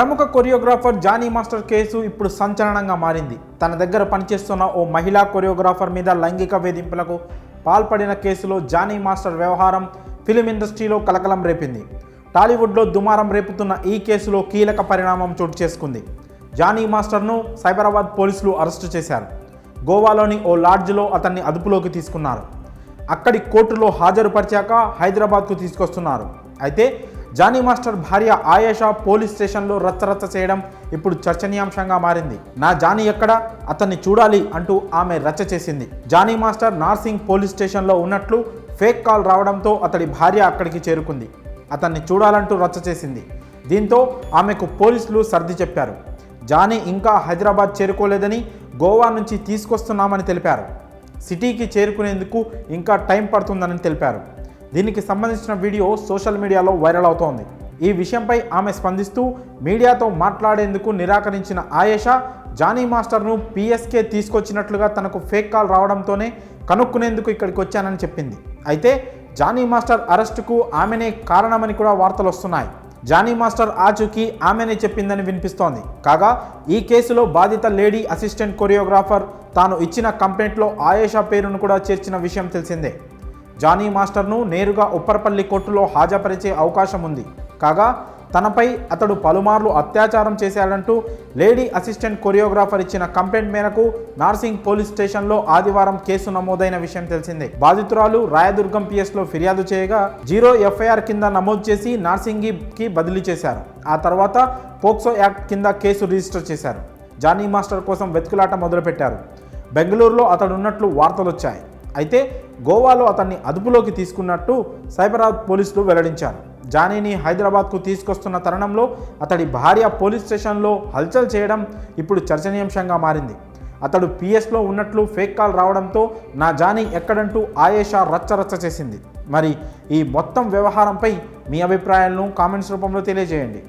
ప్రముఖ choreographer Johnny master case ఇప్పుడు సంచలనంగా మారింది. తన దగ్గర పనిచేస్తున్న ఓ మహిళా కొరియోగ్రాఫర్ మీద లైంగిక వేధింపులకు పాల్పడిన కేసులో జానీ మాస్టర్ వ్యవహారం ఫిలిం ఇండస్ట్రీలో కలకలం రేపింది. టాలీవుడ్లో దుమారం రేపుతున్న ఈ కేసులో కీలక పరిణామం చోటు చేసుకుంది. జానీ మాస్టర్ను సైబరాబాద్ పోలీసులు అరెస్టు చేశారు. గోవాలోని ఓ లాడ్జ్లో అతన్ని అదుపులోకి తీసుకున్నారు. అక్కడి కోర్టులో హాజరుపరిచాక హైదరాబాద్కు తీసుకొస్తున్నారు. అయితే జానీ మాస్టర్ భార్య ఆయేషా పోలీస్ స్టేషన్లో రచ్చరచ్చ చేయడం ఇప్పుడు చర్చనీయాంశంగా మారింది. నా జానీ ఎక్కడ? అతన్ని చూడాలి అంటూ ఆమె రచ్చ చేసింది. జానీ మాస్టర్ నార్సింగ్ పోలీస్ స్టేషన్లో ఉన్నట్లు ఫేక్ కాల్ రావడంతో అతడి భార్య అక్కడికి చేరుకుంది. అతన్ని చూడాలంటూ రచ్చ చేసింది. దీంతో ఆమెకు పోలీసులు సర్ది చెప్పారు. జానీ ఇంకా హైదరాబాద్ చేరుకోలేదని గోవా నుంచి తీసుకొస్తున్నామని తెలిపారు. సిటీకి చేరుకునేందుకు ఇంకా టైం పడుతుందని తెలిపారు. దీనికి సంబంధించిన వీడియో సోషల్ మీడియాలో వైరల్ అవుతోంది. ఈ విషయంపై ఆమె స్పందిస్తూ మీడియాతో మాట్లాడేందుకు నిరాకరించిన ఆయేషా జానీ మాస్టర్ను పిఎస్కే తీసుకొచ్చినట్లుగా తనకు ఫేక్ కాల్ రావడంతోనే కనుక్కునేందుకు ఇక్కడికి వచ్చానని చెప్పింది. అయితే జానీ మాస్టర్ అరెస్టుకు ఆమెనే కారణమని కూడా వార్తలు వస్తున్నాయి. జానీ మాస్టర్ ఆచూకీ ఆమెనే చెప్పిందని వినిపిస్తోంది. కాగా ఈ కేసులో బాధిత లేడీ అసిస్టెంట్ కొరియోగ్రాఫర్ తాను ఇచ్చిన కంప్లైంట్లో ఆయేషా పేరును కూడా చేర్చిన విషయం తెలిసిందే. జానీ మాస్టర్ను నేరుగా ఉప్పరపల్లి కోర్టులో హాజరుపరిచే అవకాశం ఉంది. కాగా తనపై అతడు పలుమార్లు అత్యాచారం చేశాడంటూ లేడీ అసిస్టెంట్ కొరియోగ్రాఫర్ ఇచ్చిన కంప్లైంట్ మేరకు నార్సింగ్ పోలీస్ స్టేషన్లో ఆదివారం కేసు నమోదైన విషయం తెలిసిందే. బాధితురాలు రాయదుర్గం పిఎస్లో ఫిర్యాదు చేయగా జీరో ఎఫ్ఐఆర్ కింద నమోదు చేసి నార్సింగికి బదిలీ చేశారు. ఆ తర్వాత పోక్సో యాక్ట్ కింద కేసు రిజిస్టర్ చేశారు. జానీ మాస్టర్ కోసం వెతుకులాట మొదలుపెట్టారు. బెంగళూరులో అతడున్నట్లు వార్తలొచ్చాయి. వార్తలు వచ్చాయి అయితే గోవాలో అతన్ని అదుపులోకి తీసుకున్నట్టు సైబరాబాద్ పోలీసులు వెల్లడించారు. జానీని హైదరాబాద్కు తీసుకొస్తున్న తరుణంలో అతడి భార్య పోలీస్ స్టేషన్లో హల్చల్ చేయడం ఇప్పుడు చర్చనీయాంశంగా మారింది. అతడు పిఎస్లో ఉన్నట్లు ఫేక్ కాల్ రావడంతో నా జానీ ఎక్కడంటూ ఆయేషా రచ్చరచ్చ చేసింది. మరి ఈ మొత్తం వ్యవహారంపై మీ అభిప్రాయాలను కామెంట్స్ రూపంలో తెలియజేయండి.